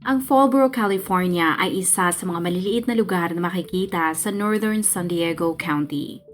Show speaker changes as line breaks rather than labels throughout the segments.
Ang Fallbrook, California ay isa sa mga maliliit na lugar na makikita sa northern San Diego County.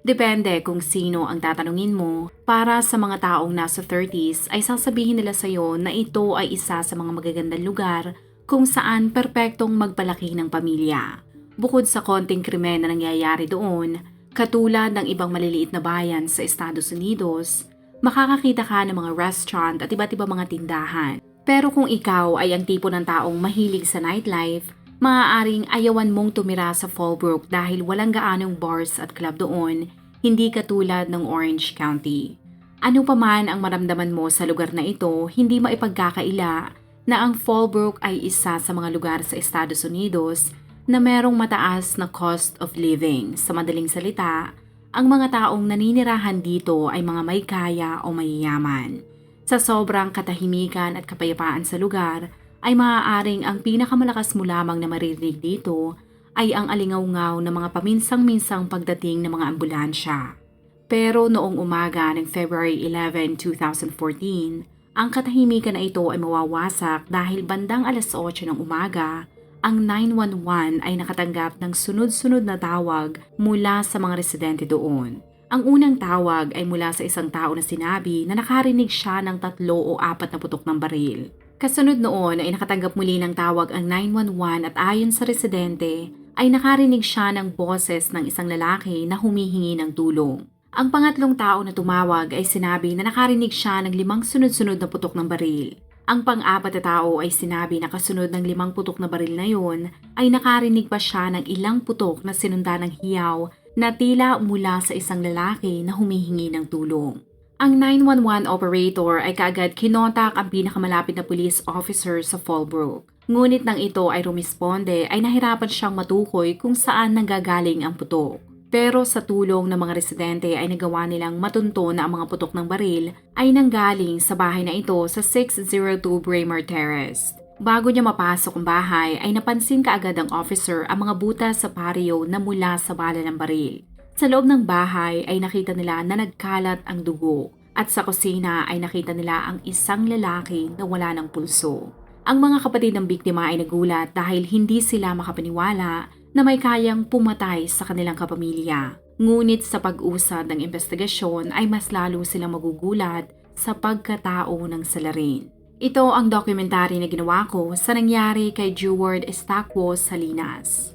Depende kung sino ang tatanungin mo, para sa mga taong nasa 30s ay sasabihin nila sa iyo na ito ay isa sa mga magagandang lugar kung saan perpektong magpalaki ng pamilya. Bukod sa konting krimen na nangyayari doon, katulad ng ibang maliliit na bayan sa Estados Unidos, makakakita ka ng mga restaurant at iba't iba mga tindahan pero kung ikaw ay ang tipo ng taong mahilig sa nightlife, maaaring ayawan mong tumira sa Fallbrook dahil walang gaanong bars at club doon, hindi katulad ng Orange County. Ano pa man ang maramdaman mo sa lugar na ito, hindi maipagkakaila na ang Fallbrook ay isa sa mga lugar sa Estados Unidos na merong mataas na cost of living. Sa madaling salita, ang mga taong naninirahan dito ay mga may kaya o mayayaman. Sa sobrang katahimikan at kapayapaan sa lugar, ay maaaring ang pinakamalakas mo lamang na maririnig dito ay ang alingaw-ngaw ng mga paminsang-minsang pagdating ng mga ambulansya. Pero noong umaga ng February 11, 2014, ang katahimikan na ito ay mawawasak dahil bandang alas 8 ng umaga, ang 911 ay nakatanggap ng sunod-sunod na tawag mula sa mga residente doon. Ang unang tawag ay mula sa isang tao na sinabi na nakarinig siya ng tatlo o apat na putok ng baril. Kasunod noon ay nakatanggap muli ng tawag ang 911 at ayon sa residente ay nakarinig siya ng boses ng isang lalaki na humihingi ng tulong. Ang pangatlong tao na tumawag ay sinabi na nakarinig siya ng limang sunod-sunod na putok ng baril. Ang pang-apat na tao ay sinabi na kasunod ng limang putok na baril na yon ay nakarinig pa siya ng ilang putok na sinunda ng hiyaw na tila mula sa isang lalaki na humihingi ng tulong. Ang 911 operator ay kaagad kinontak ang pinakamalapit na police officer sa Fallbrook. Ngunit nang ito ay rumisponde ay nahirapan siyang matukoy kung saan nanggagaling ang putok. Pero sa tulong ng mga residente ay nagawa nilang matunto na ang mga putok ng baril ay nanggaling sa bahay na ito sa 602 Braemar Terrace. Bago niya mapasok ang bahay ay napansin kaagad ng officer ang mga butas sa pario na mula sa bala ng baril. Sa loob ng bahay ay nakita nila na nagkalat ang dugo at sa kusina ay nakita nila ang isang lalaki na wala ng pulso. Ang mga kapatid ng biktima ay nagulat dahil hindi sila makapaniwala na may kayang pumatay sa kanilang kapamilya. Ngunit sa pag-usad ng investigasyon ay mas lalo silang magugulat sa pagkatao ng salarin. Ito ang dokumentary na ginawa ko sa nangyari kay Jeward Estacwo Salinas.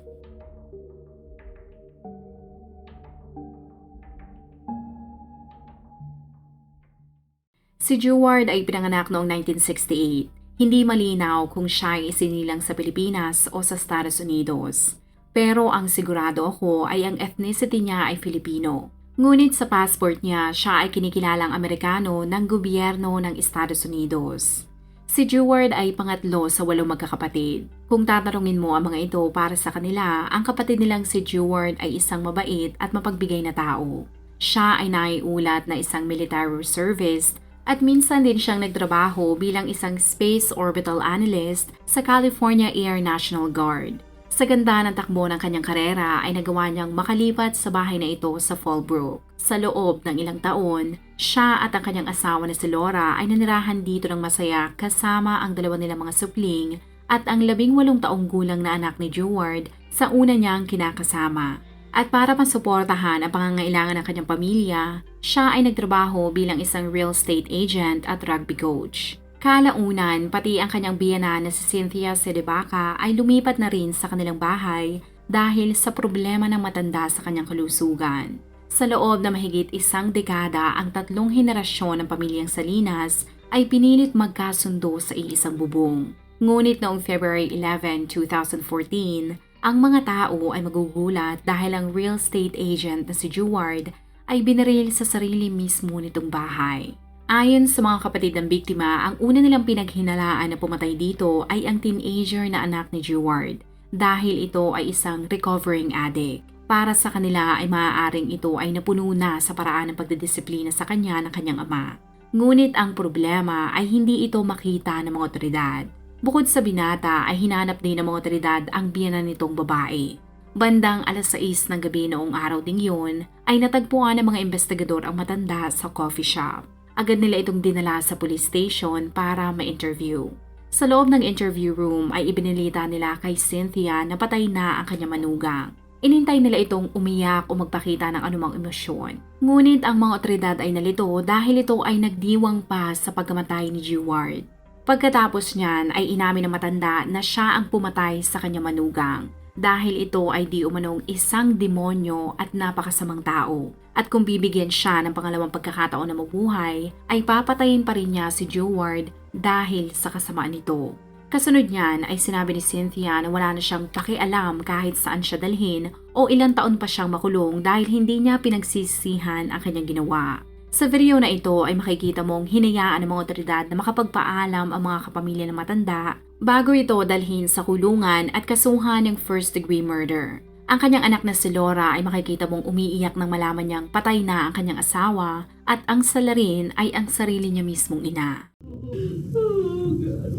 Si Jeward ay pinanganak noong 1968. Hindi malinaw kung siya ay isinilang sa Pilipinas o sa Estados Unidos. Pero ang sigurado ako ay ang ethnicity niya ay Filipino. Ngunit sa passport niya, siya ay kinikilalang Amerikano ng gobyerno ng Estados Unidos. Si Jeward ay pangatlo sa walong magkakapatid. Kung tatanungin mo ang mga ito para sa kanila, ang kapatid nilang si Jeward ay isang mabait at mapagbigay na tao. Siya ay naiulat na isang military reservist at minsan din siyang nagtrabaho bilang isang space orbital analyst sa California Air National Guard. Sa ganda ng takbo ng kanyang karera ay nagawa niyang makalipat sa bahay na ito sa Fallbrook. Sa loob ng ilang taon, siya at ang kanyang asawa na si Laura ay nanirahan dito ng masaya kasama ang dalawa nilang mga supling at ang labing walong taong gulang na anak ni Jeward sa una niyang kinakasama. At para masuportahan ang pangangailangan ng kanyang pamilya, siya ay nagtrabaho bilang isang real estate agent at rugby coach. Kalaunan, pati ang kanyang biyana na si Cynthia Sedebaca ay lumipat na rin sa kanilang bahay dahil sa problema ng matanda sa kanyang kalusugan. Sa loob na mahigit isang dekada, ang tatlong henerasyon ng pamilyang Salinas ay pinilit magkasundo sa iisang bubong. Ngunit noong February 11, 2014, ang mga tao ay magugulat dahil ang real estate agent na si Jeward ay binaril sa sarili mismo nitong bahay. Ayon sa mga kapatid ng biktima, ang una nilang pinaghinalaan na pumatay dito ay ang teenager na anak ni Jeward dahil ito ay isang recovering addict. Para sa kanila ay maaaring ito ay napuno na sa paraan ng pagdidisiplina sa kanya ng kanyang ama. Ngunit ang problema ay hindi ito makita ng mga otoridad. Bukod sa binata ay hinanap din ng mga otoridad ang biyanan nitong babae. Bandang alas 6 ng gabi noong araw ding yun ay natagpuan ng mga investigador ang matanda sa coffee shop. Agad nila itong dinala sa police station para ma-interview. Sa loob ng interview room ay ibinilita nila kay Cynthia na patay na ang kanyang manugang. Inintay nila itong umiyak o magpakita ng anumang emosyon. Ngunit ang mga otoridad ay nalito dahil ito ay nagdiwang pa sa pagkamatay ni Jeward. Pagkatapos niyan ay inamin ng matanda na siya ang pumatay sa kanyang manugang dahil ito ay di umanong isang demonyo at napakasamang tao. At kung bibigyan siya ng pangalawang pagkakataon na mabuhay, ay papatayin pa rin niya si Jeward dahil sa kasamaan nito. Kasunod niyan ay sinabi ni Cynthia na wala na siyang pakialam kahit saan siya dalhin o ilang taon pa siyang makulong dahil hindi niya pinagsisihan ang kanyang ginawa. Sa video na ito ay makikita mong hinayaan ng mga otoridad na makapagpaalam ang mga kapamilya ng matanda bago ito dalhin sa kulungan at kasuhan ng first degree murder. Ang kanyang anak na si Laura ay makikita mong umiiyak nang malaman niyang patay na ang kanyang asawa at ang salarin ay ang sarili niya mismong ina.
Oh, God.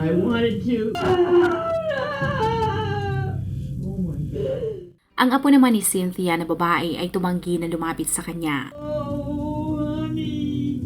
I wanted to. Oh, my God.
Ang apo naman ni Cynthia na babae ay tumanggi na lumapit sa kanya.
Oh, honey.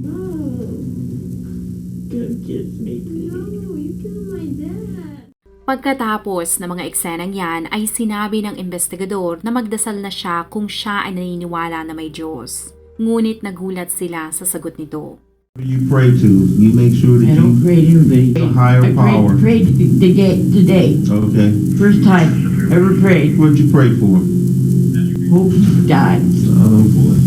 Come kiss me, please.
No, you killed my dad.
Pagkatapos ng mga eksenang yan ay sinabi ng investigador na magdasal na siya kung siya ay naniniwala na may Diyos. Ngunit nagulat sila sa sagot nito.
you pray to, you make sure that
I don't
you,
pray to anybody.
A higher
I prayed,
power.
prayed today, today.
okay.
First time ever prayed.
What'd you pray for?
Hope to die.
Oh boy.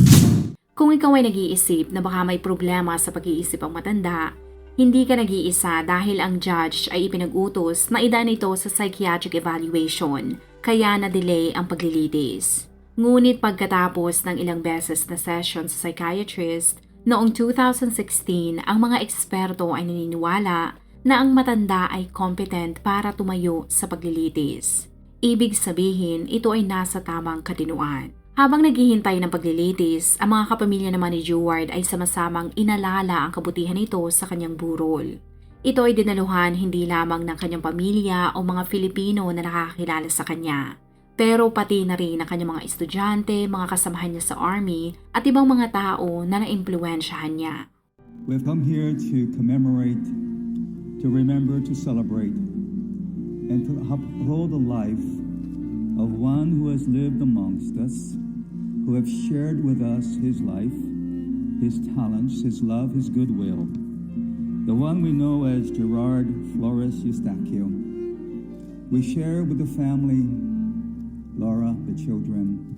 Kung ikaw ay nag-iisip na baka may problema sa pag-iisip ang matanda, hindi ka nag-iisa dahil ang judge ay ipinag-utos na idaan ito sa psychiatric evaluation, kaya na-delay ang paglilitis. Ngunit pagkatapos ng ilang beses na session sa psychiatrist, noong 2016 ang mga eksperto ay naniniwala na ang matanda ay competent para tumayo sa paglilitis. Ibig sabihin, ito ay nasa tamang katinuan. Habang naghihintay ng paglilitis, ang mga kapamilya naman ni Jeward ay sama-samang inalala ang kabutihan nito sa kanyang burol. Ito ay dinaluhan hindi lamang ng kanyang pamilya o mga Filipino na nakakilala sa kanya, pero pati na rin ang kanyang mga estudyante, mga kasamahan niya sa army at ibang mga tao na naimpluwensyahan niya.
We've come here to commemorate, to remember, to celebrate, and to uphold the life of one who has lived amongst us, who have shared with us his life, his talents, his love, his goodwill. The one we know as Gerard Flores Eustaquio. We share with the family, Laura, the children,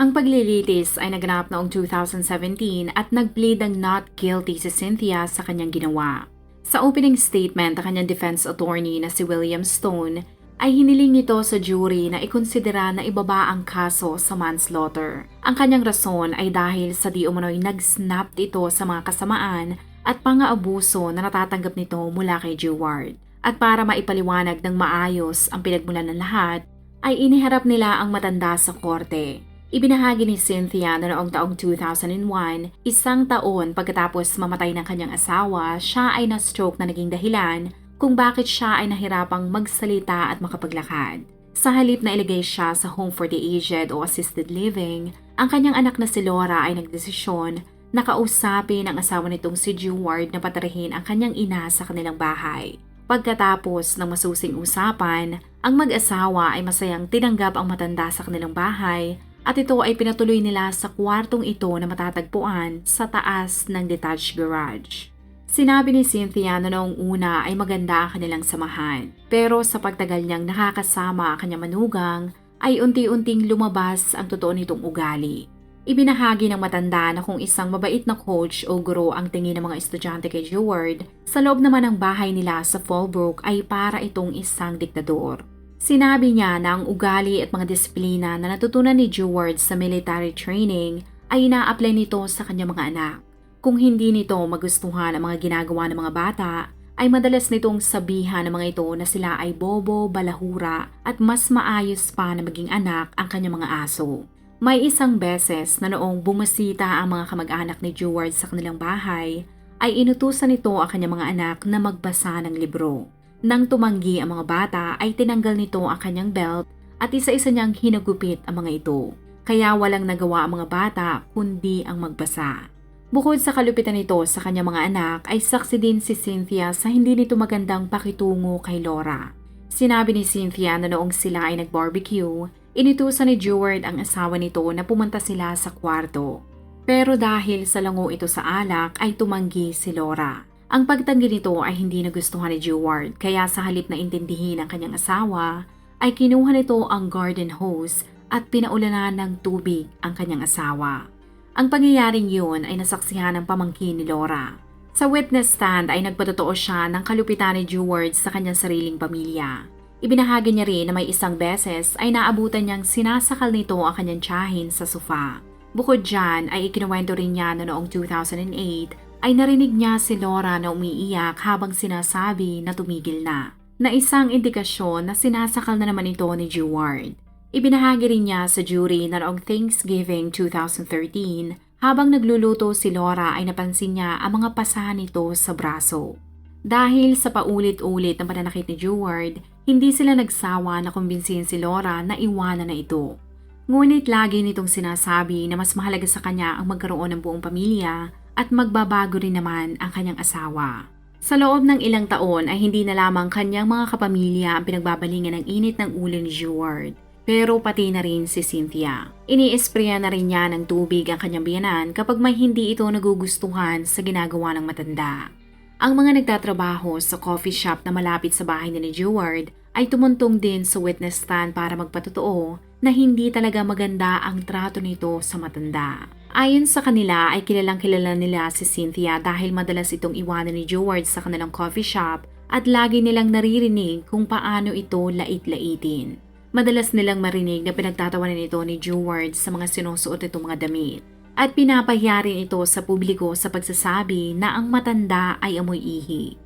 Ang paglilitis ay naganap noong 2017 at nag-plead ng not guilty si Cynthia sa kanyang ginawa. Sa opening statement, ang kanyang defense attorney na si William Stone ay hiniling ito sa jury na ikonsidera na ibaba ang kaso sa manslaughter. Ang kanyang rason ay dahil sa di umano'y nag-snap ito sa mga kasamaan at pang-aabuso na natatanggap nito mula kay Jeward. At para maipaliwanag ng maayos ang pinagmulan ng lahat, ay iniharap nila ang matanda sa korte. Ibinahagi ni Cynthia na noong taong 2001, isang taon pagkatapos mamatay ng kanyang asawa, siya ay na-stroke na naging dahilan kung bakit siya ay nahirapang magsalita at makapaglakad. Sa halip na ilagay siya sa home for the aged o assisted living, ang kanyang anak na si Laura ay nagdesisyon na kausapin ang asawa nitong si Jeward na patarahin ang kanyang ina sa kanilang bahay. Pagkatapos ng masusing usapan, ang mag-asawa ay masayang tinanggap ang matanda sa kanilang bahay at ito ay pinatuloy nila sa kwartong ito na matatagpuan sa taas ng detached garage. Sinabi ni Cynthia na noong una ay maganda ang kanilang samahan, pero sa pagtagal niyang nakakasama ang kanyang manugang, ay unti-unting lumabas ang totoo nitong ugali. Ibinahagi ng matanda na kung isang mabait na coach o guro ang tingin ng mga estudyante kay Jeward, sa loob naman ng bahay nila sa Fallbrook ay para itong isang diktador. Sinabi niya na ang ugali at mga disiplina na natutunan ni Jeward sa military training ay ina-apply nito sa kanyang mga anak. Kung hindi nito magustuhan ang mga ginagawa ng mga bata, ay madalas nitong sabihan ng mga ito na sila ay bobo, balahura at mas maayos pa na maging anak ang kanyang mga aso. May isang beses na noong bumasita ang mga kamag-anak ni Jeward sa kanilang bahay, ay inutusan nito ang kanyang mga anak na magbasa ng libro. Nang tumanggi ang mga bata ay tinanggal nito ang kanyang belt at isa-isa niyang hinagupit ang mga ito. Kaya walang nagawa ang mga bata kundi ang magbasa. Bukod sa kalupitan nito sa kanyang mga anak ay saksi din si Cynthia sa hindi nito magandang pakitungo kay Laura. Sinabi ni Cynthia na noong sila ay nag-barbecue, inutusan ni Jeward ang asawa nito na pumunta sila sa kwarto. Pero dahil sa lango ito sa alak ay tumanggi si Laura. Ang pagtanggi nito ay hindi nagustuhan ni Jeward kaya sa halip na intindihin ang kanyang asawa ay kinuha nito ang garden hose at pinaulanan ng tubig ang kanyang asawa. Ang pangyayaring yun ay nasaksihan ng pamangkin ni Laura. Sa witness stand ay nagpatotoo siya ng kalupitan ni Jeward sa kanyang sariling pamilya. Ibinahagi niya rin na may isang beses ay naabutan niyang sinasakal nito ang kanyang tiyahin sa sofa. Bukod dyan ay ikinuwento rin niya na noong 2008 ay narinig niya si Laura na umiiyak habang sinasabi na tumigil na. Na isang indikasyon na sinasakal na naman ito ni Jeward. Ibinahagi rin niya sa jury na noong Thanksgiving 2013 habang nagluluto si Laura ay napansin niya ang mga pasahan nito sa braso. Dahil sa paulit-ulit ng pananakit ni Jeward, hindi sila nagsawa na kumbinsihin si Laura na iwanan na ito. Ngunit lagi nitong sinasabi na mas mahalaga sa kanya ang magkaroon ng buong pamilya at magbabago rin naman ang kanyang asawa. Sa loob ng ilang taon ay hindi na lamang kanyang mga kapamilya ang pinagbabalingan ng init ng ulo ni Jeward pero pati na rin si Cynthia. Iniespreya na rin niya ng tubig ang kanyang biyanan kapag may hindi ito nagugustuhan sa ginagawa ng matanda. Ang mga nagtatrabaho sa coffee shop na malapit sa bahay ni Jeward ay tumuntong din sa witness stand para magpatotoo na hindi talaga maganda ang trato nito sa matanda. Ayon sa kanila ay kilalang kilala nila si Cynthia dahil madalas itong iwanan ni Jeward sa kanilang coffee shop at lagi nilang naririnig kung paano ito lait-laitin. Madalas nilang marinig na pinagtatawanan ito ni Jeward sa mga sinusuot itong mga damit. At pinapahiya rin ito sa publiko sa pagsasabi na ang matanda ay amoy ihi.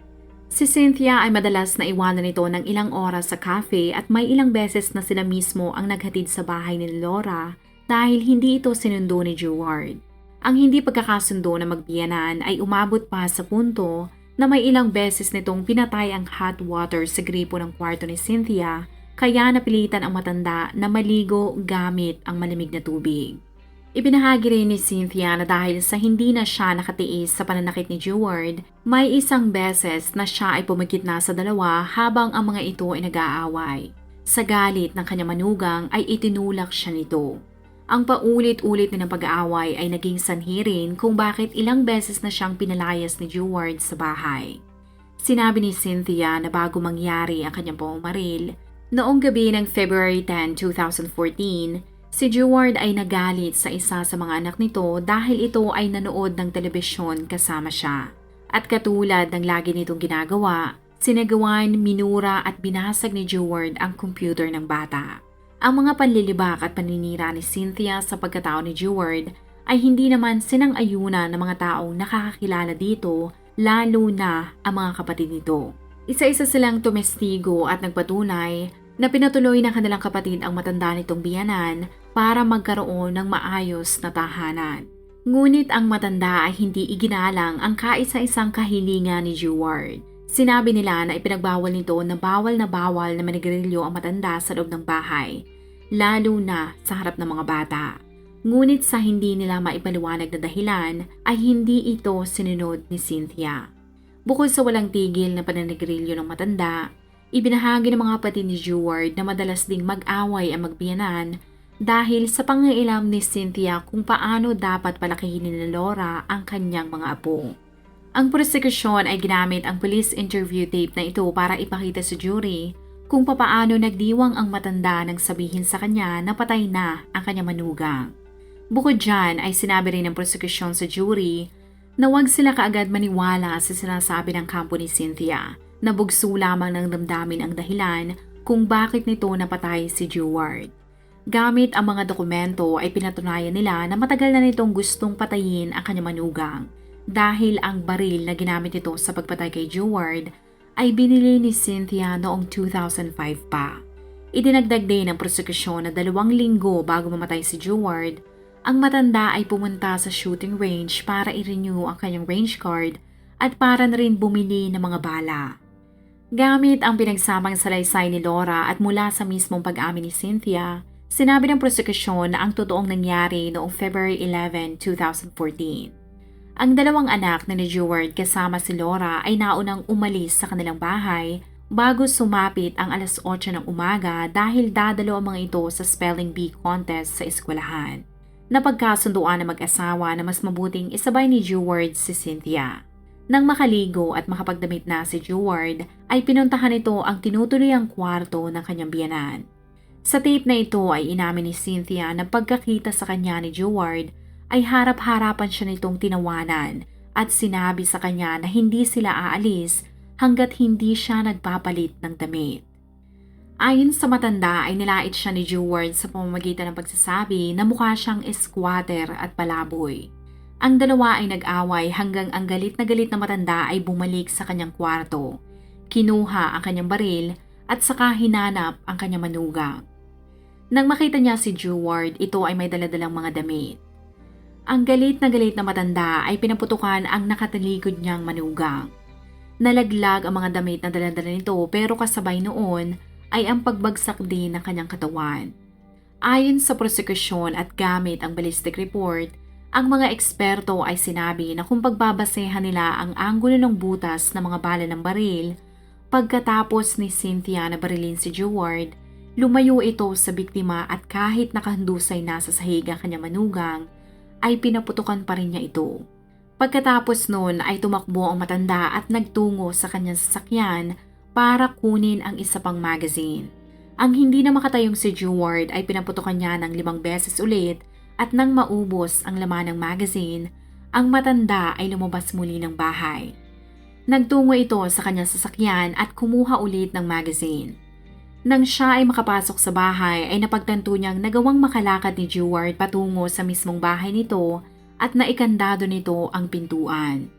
Si Cynthia ay madalas na iwanan ito ng ilang oras sa cafe at may ilang beses na sila mismo ang naghatid sa bahay ni Laura dahil hindi ito sinundo ni Jeward. Ang hindi pagkakasundo na magbiyanan ay umabot pa sa punto na may ilang beses nitong pinatay ang hot water sa gripo ng kwarto ni Cynthia kaya napilitan ang matanda na maligo gamit ang malamig na tubig. Ibinahagi rin ni Cynthia na dahil sa hindi na siya nakatiis sa pananakit ni Jeward, may isang beses na siya ay pumikit na sa dalawa habang ang mga ito ay nag-aaway. Sa galit ng kanyang manugang ay itinulak siya nito. Ang paulit-ulit na pag-aaway ay naging sanhi rin kung bakit ilang beses na siyang pinalayas ni Jeward sa bahay. Sinabi ni Cynthia na bago mangyari ang kanyang pumaril, Noong gabi ng February 10, 2014, si Jeward ay nagalit sa isa sa mga anak nito dahil ito ay nanood ng telebisyon kasama siya. At katulad ng lagi nitong ginagawa, sinagawan, minura at binasag ni Jeward ang computer ng bata. Ang mga panlilibak at paninira ni Cynthia sa pagkatao ni Jeward ay hindi naman sinang-ayunan ng mga taong nakakakilala dito lalo na ang mga kapatid nito. Isa-isa silang tumestigo at nagpatunay na pinatuloy ng kanilang kapatid ang matanda nitong biyanan para magkaroon ng maayos na tahanan. Ngunit ang matanda ay hindi iginalang ang kaisa-isang kahilingan ni Jeward. Sinabi nila na ipinagbawal nito na bawal na bawal na manigrilyo ang matanda sa loob ng bahay, lalo na sa harap ng mga bata. Ngunit sa hindi nila maipaliwanag na dahilan ay hindi ito sinunod ni Cynthia. Bukod sa walang tigil na pananigrilyo ng matanda, Ibinahagi ng mga kapatid ni Jeward na madalas ding mag-away ang magbiyanan dahil sa pangailam ni Cynthia kung paano dapat palakihin ni Laura ang kanyang mga apo. Ang prosekusyon ay ginamit ang police interview tape na ito para ipakita sa jury kung papaano nagdiwang ang matanda nang sabihin sa kanya na patay na ang kanyang manugang. Bukod dyan ay sinabi rin ng prosekusyon sa jury na huwag sila kaagad maniwala sa sinasabi ng kampo ni Cynthia Nabugso lamang ng damdamin ang dahilan kung bakit nito napatay si Jeward. Gamit ang mga dokumento ay pinatunayan nila na matagal na nitong gustong patayin ang kanyang manugang dahil ang baril na ginamit ito sa pagpatay kay Jeward ay binili ni Cynthia noong 2005 pa. Idinagdag din ng prosekusyon na dalawang linggo bago mamatay si Jeward, ang matanda ay pumunta sa shooting range para i-renew ang kanyang range card at para na rin bumili ng mga bala. Gamit ang pinagsamang salaysay ni Laura at mula sa mismong pag-amin ni Cynthia, sinabi ng prosekusyon na ang totoong nangyari noong February 11, 2014. Ang dalawang anak na ni Jeward kasama si Laura ay naunang umalis sa kanilang bahay bago sumapit ang alas 8 ng umaga dahil dadalo ang mga ito sa spelling bee contest sa eskwelahan. Napagkasunduan ng mag-asawa na mas mabuting isabay ni Jeward si Cynthia. Nang makaligo at makapagdamit na si Jeward, ay pinuntahan nito ang tinutuluyang kwarto ng kanyang biyanan. Sa tape na ito ay inamin ni Cynthia na pagkakita sa kanya ni Jeward ay harap-harapan siya nitong tinawanan at sinabi sa kanya na hindi sila aalis hanggat hindi siya nagpapalit ng damit. Ayon sa matanda ay nilait siya ni Jeward sa pamamagitan ng pagsasabi na mukha siyang squatter at palaboy. Ang dalawa ay nag-away hanggang ang galit na galit na matanda ay bumalik sa kanyang kwarto. Kinuha ang kanyang baril at saka hinanap ang kanyang manugang. Nang makita niya si Jeward, ito ay may daladalang mga damit. Ang galit na galit na matanda ay pinaputukan ang nakatalikod niyang manugang. Nalaglag ang mga damit na daladala nito pero kasabay noon ay ang pagbagsak din ng kanyang katawan. Ayon sa prosekusyon at gamit ang ballistic report, ang mga eksperto ay sinabi na kung pagbabasehan nila ang anggulo ng butas ng mga bala ng baril, pagkatapos ni Cynthia na barilin si Jeward, lumayo ito sa biktima at kahit nakahandusay na sa sahig ang kanyang manugang, ay pinaputukan pa rin niya ito. Pagkatapos noon ay tumakbo ang matanda at nagtungo sa kanyang sasakyan para kunin ang isa pang magazine. Ang hindi na makatayong si Jeward ay pinaputukan niya ng limang beses ulit at nang maubos ang laman ng magazine, ang matanda ay lumabas muli ng bahay. Nagtungo ito sa kanyang sasakyan at kumuha ulit ng magazine. Nang siya ay makapasok sa bahay ay napagtanto niyang nagawang makalakad ni Jeward patungo sa mismong bahay nito at naikandado nito ang pintuan.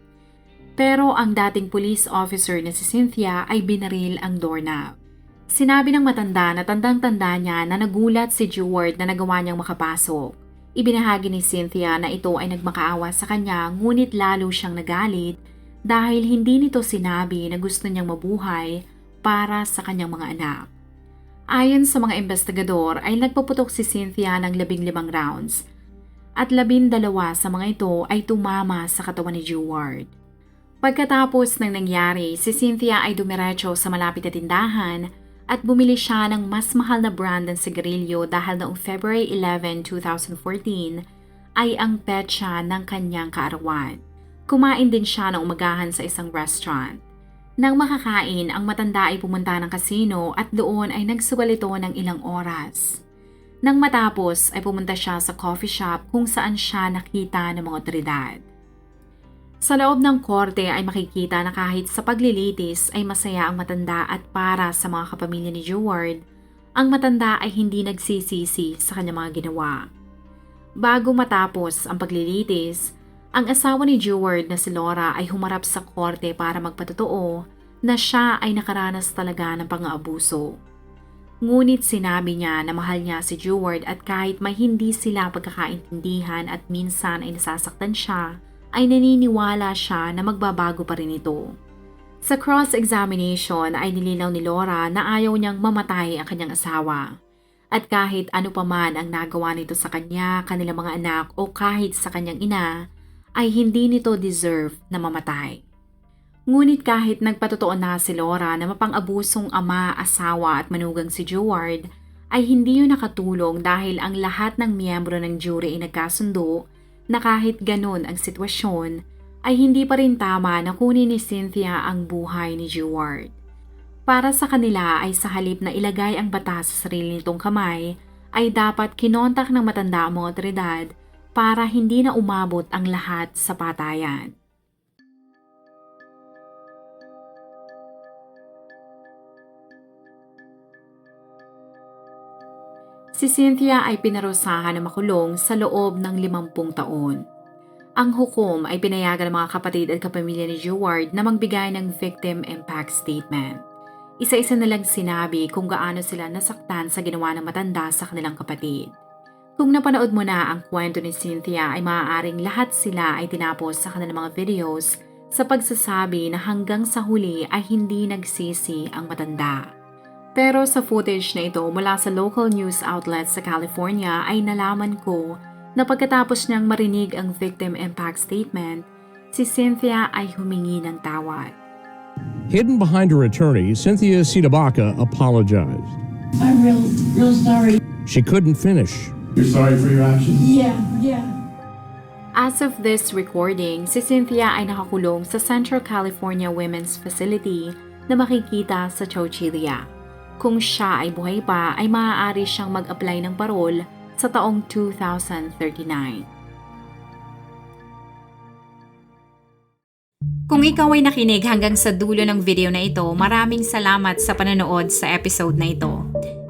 Pero ang dating police officer na si Cynthia ay binaril ang doorknob. Sinabi ng matanda na tandang-tanda niya na nagulat si Jeward na nagawa niyang makapasok. Ibinahagi ni Cynthia na ito ay nagmakaawa sa kanya ngunit lalo siyang nagalit dahil hindi nito sinabi na gusto niyang mabuhay para sa kanyang mga anak. Ayon sa mga investigador ay nagpaputok si Cynthia ng labing limang rounds at labing dalawa sa mga ito ay tumama sa katawan ni Jeward. Pagkatapos ng nangyari, si Cynthia ay dumiretso sa malapit na tindahan at bumili siya ng mas mahal na brand ng sigarilyo dahil noong February 11, 2014 ay ang petsa ng kanyang kaarawan. Kumain din siya ng umagahan sa isang restaurant. Nang makakain, ang matanda ay pumunta ng kasino at doon ay nagsugal ito ng ilang oras. Nang matapos ay pumunta siya sa coffee shop kung saan siya nakita ng mga otoridad. Sa loob ng korte ay makikita na kahit sa paglilitis ay masaya ang matanda at para sa mga kapamilya ni Jeward, ang matanda ay hindi nagsisisi sa kanyang mga ginawa. Bago matapos ang paglilitis, ang asawa ni Jeward na si Laura ay humarap sa korte para magpatotoo na siya ay nakaranas talaga ng pang-aabuso. Ngunit sinabi niya na mahal niya si Jeward at kahit may hindi sila pagkakaintindihan at minsan ay nasasaktan siya, ay naniniwala siya na magbabago pa rin ito. Sa cross-examination ay nilinaw ni Laura na ayaw niyang mamatay ang kanyang asawa. At kahit ano pa man ang nagawa nito sa kanya, kanilang mga anak o kahit sa kanyang ina, ay hindi nito deserve na mamatay. Ngunit kahit nagpatotoo na si Laura na mapang-abusong ama, asawa at manugang si Jeward, ay hindi yun nakatulong dahil ang lahat ng miyembro ng jury ay nagkasundo na kahit ganun ang sitwasyon, ay hindi pa rin tama na kunin ni Cynthia ang buhay ni Jeward. Para sa kanila ay sa halip na ilagay ang batas sa sarili nitong kamay, ay dapat kinontak ng matanda ang mga otoridad para hindi na umabot ang lahat sa patayan. Si Cynthia ay pinarusahan na makulong sa loob ng 50 taon. Ang hukom ay pinayagan ng mga kapatid at kapamilya ni Jeward na magbigay ng victim impact statement. Isa-isa na lang sinabi kung gaano sila nasaktan sa ginawa ng matanda sa kanilang kapatid. Kung napanood mo na ang kwento ni Cynthia ay maaaring lahat sila ay tinapos sa kanilang mga videos sa pagsasabi na hanggang sa huli ay hindi nagsisi ang matanda. Pero sa footage na ito mula sa local news outlet sa California ay nalaman ko na pagkatapos niyang marinig ang victim impact statement, si Cynthia ay humingi ng tawad.
Hidden behind her attorney, Cynthia Sitabaca apologized.
I'm real, real sorry.
She couldn't finish.
You're sorry for your actions?
Yeah, yeah.
As of this recording, si Cynthia ay nakakulong sa Central California Women's Facility na makikita sa Chowchilla. Kung siya ay buhay pa, ay maaari siyang mag-apply ng parol sa taong 2039. Kung ikaw ay nakinig hanggang sa dulo ng video na ito, maraming salamat sa panonood sa episode na ito.